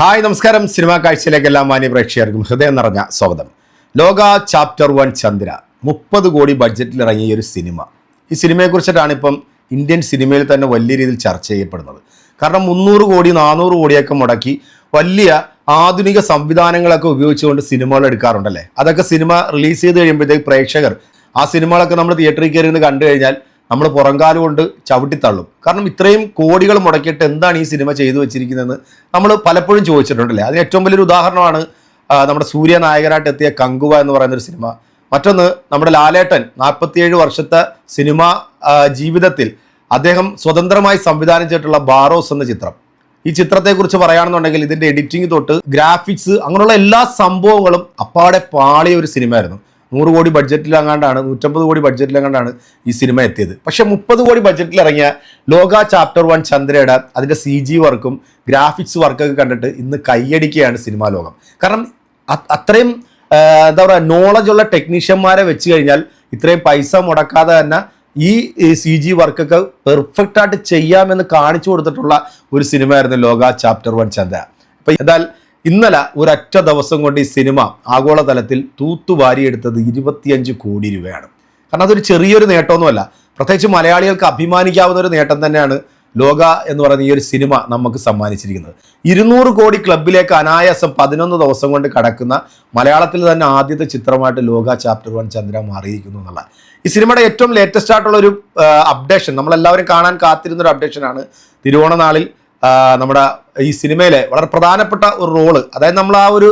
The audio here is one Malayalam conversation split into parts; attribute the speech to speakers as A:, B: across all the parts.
A: ഹായ് നമസ്കാരം. സിനിമാ കാഴ്ചയിലേക്ക് മാന്യ പ്രേക്ഷകർക്കും ഹൃദയം നിറഞ്ഞ സ്വാഗതം. ലോക ചാപ്റ്റർ വൺ ചന്ദ്ര മുപ്പത് കോടി ബഡ്ജറ്റിൽ ഇറങ്ങിയ ഒരു സിനിമ. ഈ സിനിമയെക്കുറിച്ചിട്ടാണ് ഇപ്പം ഇന്ത്യൻ സിനിമയിൽ തന്നെ വലിയ രീതിയിൽ ചർച്ച ചെയ്യപ്പെടുന്നത്. കാരണം മുന്നൂറ് കോടി നാനൂറ് കോടിയൊക്കെ മുടക്കി വലിയ ആധുനിക സംവിധാനങ്ങളൊക്കെ ഉപയോഗിച്ചുകൊണ്ട് സിനിമകൾ എടുക്കാറുണ്ടല്ലേ? അതൊക്കെ സിനിമ റിലീസ് ചെയ്ത് കഴിയുമ്പോഴത്തേക്ക് പ്രേക്ഷകർ ആ സിനിമകളൊക്കെ നമ്മൾ തിയേറ്ററിൽ കയറി കണ്ടു കഴിഞ്ഞാൽ നമ്മൾ പുറംകാലം കൊണ്ട് ചവിട്ടിത്തള്ളും. കാരണം ഇത്രയും കോടികൾ മുടക്കിയിട്ട് എന്താണ് ഈ സിനിമ ചെയ്തു വെച്ചിരിക്കുന്നതെന്ന് നമ്മൾ പലപ്പോഴും ചോദിച്ചിട്ടുണ്ടല്ലേ? അതിന് ഏറ്റവും വലിയൊരു ഉദാഹരണമാണ് നമ്മുടെ സൂര്യ നായകനായിട്ട് എത്തിയ കങ്കുവ എന്ന് പറയുന്ന ഒരു സിനിമ. മറ്റൊന്ന് നമ്മുടെ ലാലേട്ടൻ നാൽപ്പത്തിയേഴ് വർഷത്തെ സിനിമ ജീവിതത്തിൽ അദ്ദേഹം സ്വതന്ത്രമായി സംവിധാനം ചെയ്തിട്ടുള്ള ബാറോസ് എന്ന ചിത്രം. ഈ ചിത്രത്തെക്കുറിച്ച് പറയുകയാണെന്നുണ്ടെങ്കിൽ ഇതിന്റെ എഡിറ്റിംഗ് തൊട്ട് ഗ്രാഫിക്സ് അങ്ങനെയുള്ള എല്ലാ സംഭവങ്ങളും അപ്പാടെ പാളിയ ഒരു സിനിമയായിരുന്നു. നൂറ് കോടി ബഡ്ജറ്റിലങ്ങാണ്ടാണ് നൂറ്റമ്പത് കോടി ബഡ്ജറ്റിലങ്ങാണ്ടാണ് ഈ സിനിമ എത്തിയത്. പക്ഷെ മുപ്പത് കോടി ബഡ്ജറ്റിൽ ഇറങ്ങിയ ലോക ചാപ്റ്റർ വൺ ചന്ദ്രയുടെ അതിന്റെ സി ജി വർക്കും ഗ്രാഫിക്സ് വർക്കൊക്കെ കണ്ടിട്ട് ഇന്ന് കൈയടിക്കുകയാണ് സിനിമാ ലോകം. കാരണം അത്രയും എന്താ പറയുക നോളജുള്ള ടെക്നീഷ്യന്മാരെ വെച്ച് കഴിഞ്ഞാൽ ഇത്രയും പൈസ മുടക്കാതെ തന്നെ ഈ സി ജി വർക്കൊക്കെ പെർഫെക്റ്റ് ആയിട്ട് ചെയ്യാമെന്ന് കാണിച്ചു കൊടുത്തിട്ടുള്ള ഒരു സിനിമയായിരുന്നു ലോക ചാപ്റ്റർ വൺ ചന്ദ്ര. അപ്പം എന്നാൽ ഇന്നലെ ഒരൊറ്റ ദിവസം കൊണ്ട് ഈ സിനിമ ആഗോളതലത്തിൽ തൂത്തുവാരിയെടുത്തത് ഇരുപത്തിയഞ്ച് കോടി രൂപയാണ്. കാരണം അതൊരു ചെറിയൊരു നേട്ടമൊന്നുമല്ല. പ്രത്യേകിച്ച് മലയാളികൾക്ക് അഭിമാനിക്കാവുന്ന ഒരു നേട്ടം തന്നെയാണ് ലോക എന്ന് പറയുന്ന ഈ ഒരു സിനിമ നമുക്ക് സമ്മാനിച്ചിരിക്കുന്നത്. ഇരുന്നൂറ് കോടി ക്ലബിലേക്ക് അനായാസം പതിനൊന്ന് ദിവസം കൊണ്ട് കടക്കുന്ന മലയാളത്തിൽ തന്നെ ആദ്യത്തെ ചിത്രമായിട്ട് ലോക ചാപ്റ്റർ വൺ ചന്ദ്ര മാറിയിരിക്കുന്നു എന്നുള്ള ഈ സിനിമയുടെ ഏറ്റവും ലേറ്റസ്റ്റ് ആയിട്ടുള്ള ഒരു അപ്ഡേഷൻ നമ്മളെല്ലാവരും കാണാൻ കാത്തിരുന്ന ഒരു അപ്ഡേഷനാണ് തിരുവോണനാളിൽ നമ്മുടെ ഈ സിനിമയിലെ വളരെ പ്രധാനപ്പെട്ട ഒരു റോൾ. അതായത് നമ്മൾ ആ ഒരു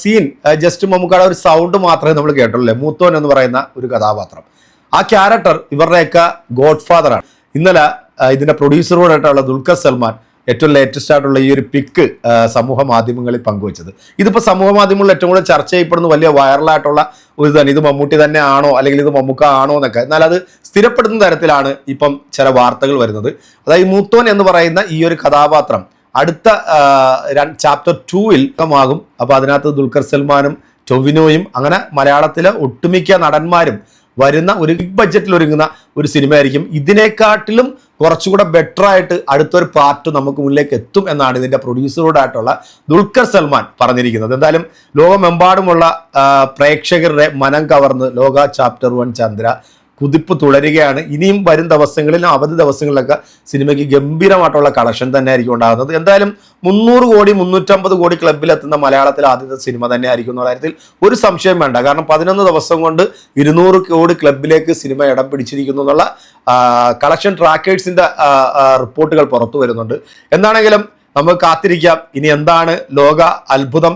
A: സീൻ ജസ്റ്റ് മമ്മൂക്കാടെ ഒരു സൗണ്ട് മാത്രമേ നമ്മൾ കേട്ടുള്ളൂ മൂത്തോൻ എന്ന് പറയുന്ന ഒരു കഥാപാത്രം. ആ ക്യാരക്ടർ ഇവരുടെയൊക്കെ ഗോഡ് ഫാദറാണ് ഇന്നലെ ഇതിന്റെ പ്രൊഡ്യൂസറോടായിട്ടുള്ള ദുൽഖർ സൽമാൻ ഏറ്റവും ലേറ്റസ്റ്റ് ആയിട്ടുള്ള ഈ ഒരു പിക്ക് സമൂഹ മാധ്യമങ്ങളിൽ പങ്കുവച്ചത്. ഇതിപ്പോൾ സമൂഹ മാധ്യമങ്ങളിൽ ഏറ്റവും കൂടുതൽ ചർച്ച ചെയ്യപ്പെടുന്ന വലിയ വൈറലായിട്ടുള്ള ഒരു തന്നെ ഇത് മമ്മൂട്ടി തന്നെ ആണോ അല്ലെങ്കിൽ ഇത് മമ്മൂക്ക ആണോ എന്നൊക്കെ. എന്നാൽ അത് സ്ഥിരപ്പെടുന്ന തരത്തിലാണ് ഇപ്പം ചില വാർത്തകൾ വരുന്നത്. അതായത് മൂത്തോൻ എന്ന് പറയുന്ന ഈ ഒരു കഥാപാത്രം അടുത്ത ചാപ്റ്റർ ടൂവിൽ ആകും. അപ്പോൾ അതിനകത്ത് ദുൽഖർ സൽമാനും ടൊവിനോയും അങ്ങനെ മലയാളത്തിലെ ഒട്ടുമിക്ക നടന്മാരും വരുന്ന ഒരു ബിഗ് ബഡ്ജറ്റിൽ ഒരുങ്ങുന്ന ഒരു സിനിമയായിരിക്കും. ഇതിനെക്കാട്ടിലും കുറച്ചുകൂടെ ബെറ്റർ ആയിട്ട് അടുത്തൊരു പാർട്ട് നമുക്ക് മുന്നിലേക്ക് എത്തും എന്നാണ് ഇതിന്റെ പ്രൊഡ്യൂസറോടായിട്ടുള്ള ദുൽഖർ സൽമാൻ പറഞ്ഞിരിക്കുന്നത്. എന്തായാലും ലോകമെമ്പാടുമുള്ള പ്രേക്ഷകരുടെ മനം കവർന്ന് ലോക ചാപ്റ്റർ വൺ ചന്ദ്ര കുതിപ്പ് തുടരുകയാണ്. ഇനിയും വരും ദിവസങ്ങളിൽ അവധി ദിവസങ്ങളിലൊക്കെ സിനിമയ്ക്ക് ഗംഭീരമായിട്ടുള്ള കളക്ഷൻ തന്നെ ആയിരിക്കും ഉണ്ടാകുന്നത്. എന്തായാലും മുന്നൂറ് കോടി മുന്നൂറ്റമ്പത് കോടി ക്ലബിലെത്തുന്ന മലയാളത്തിലെ ആദ്യത്തെ സിനിമ തന്നെ ആയിരിക്കും എന്നുള്ള കാര്യത്തിൽ ഒരു സംശയം വേണ്ട. കാരണം പതിനൊന്ന് ദിവസം കൊണ്ട് ഇരുന്നൂറ് കോടി ക്ലബിലേക്ക് സിനിമ ഇടം പിടിച്ചിരിക്കുന്നു എന്നുള്ള കളക്ഷൻ ട്രാക്കേഴ്സിന്റെ റിപ്പോർട്ടുകൾ പുറത്തു വരുന്നുണ്ട്. എന്താണെങ്കിലും നമുക്ക് കാത്തിരിക്കാം. ഇനി എന്താണ് ലോക അത്ഭുതം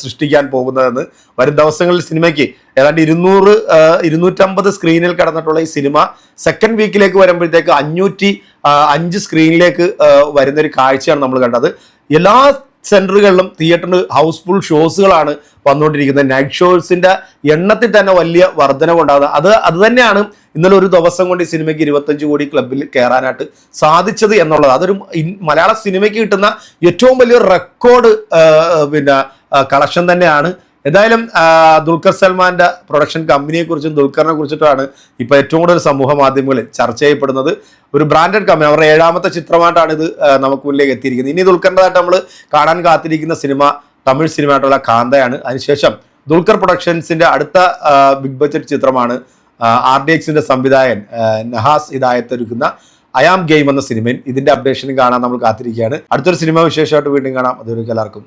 A: സൃഷ്ടിക്കാൻ പോകുന്നതെന്ന്. വരും ദിവസങ്ങളിൽ സിനിമയ്ക്ക് ഏതാണ്ട് ഇരുന്നൂറ് ഇരുന്നൂറ്റമ്പത് സ്ക്രീനിൽ കടന്നിട്ടുള്ള ഈ സിനിമ സെക്കൻഡ് വീക്കിലേക്ക് വരുമ്പോഴത്തേക്ക് അഞ്ഞൂറ്റി അഞ്ച് സ്ക്രീനിലേക്ക് വരുന്നൊരു കാഴ്ചയാണ് നമ്മൾ കണ്ടത്. എല്ലാ സെന്ററുകളിലും തിയേറ്ററിന് ഹൗസ്ഫുൾ ഷോസുകളാണ് വന്നുകൊണ്ടിരിക്കുന്നത്. നൈറ്റ് ഷോസിന്റെ എണ്ണത്തിൽ തന്നെ വലിയ വർധനവുണ്ടാകുന്നത്. അത് അത് തന്നെയാണ് ഇന്നലെ ഒരു ദിവസം കൊണ്ട് ഈ സിനിമയ്ക്ക് ഇരുപത്തഞ്ച് കോടി ക്ലബിൽ കയറാനായിട്ട് സാധിച്ചത് എന്നുള്ളത്. അതൊരു മലയാള സിനിമയ്ക്ക് കിട്ടുന്ന ഏറ്റവും വലിയ റെക്കോർഡ് പിന്നെ കളക്ഷൻ തന്നെയാണ് എന്തായാലും ദുൽഖർ സൽമാന്റെ പ്രൊഡക്ഷൻ കമ്പനിയെ കുറിച്ചും ദുൽഖറിനെ കുറിച്ചിട്ടാണ് ഇപ്പൊ ഏറ്റവും കൂടുതൽ സമൂഹ മാധ്യമങ്ങളിൽ ചർച്ച ചെയ്യപ്പെടുന്നത്. ഒരു ബ്രാൻഡഡ് കമ്പനി അവരുടെ ഏഴാമത്തെ ചിത്രമായിട്ടാണ് ഇത് നമുക്ക് മുന്നിലേക്ക് എത്തിയിരിക്കുന്നത്. ഇനി ദുൽഖറിന്റെതായിട്ട് നമ്മൾ കാണാൻ കാത്തിരിക്കുന്ന സിനിമ തമിഴ് സിനിമയായിട്ടുള്ള കാന്തയാണ്. അതിനുശേഷം ദുൽഖർ പ്രൊഡക്ഷൻസിന്റെ അടുത്ത ബിഗ് ബജറ്റ് ചിത്രമാണ് ആർ ഡി എക്സിന്റെ സംവിധായകൻ നഹാസ് ഹിദായത്ത് ഒരുക്കുന്ന അയാം ഗെയിം എന്ന സിനിമയിൽ ഇതിന്റെ അപ്ഡേഷനും കാണാൻ നമ്മൾ കാത്തിരിക്കുകയാണ്. അടുത്തൊരു സിനിമ വിശേഷമായിട്ട് വീണ്ടും കാണാം. അതുവരെ എല്ലാവർക്കും.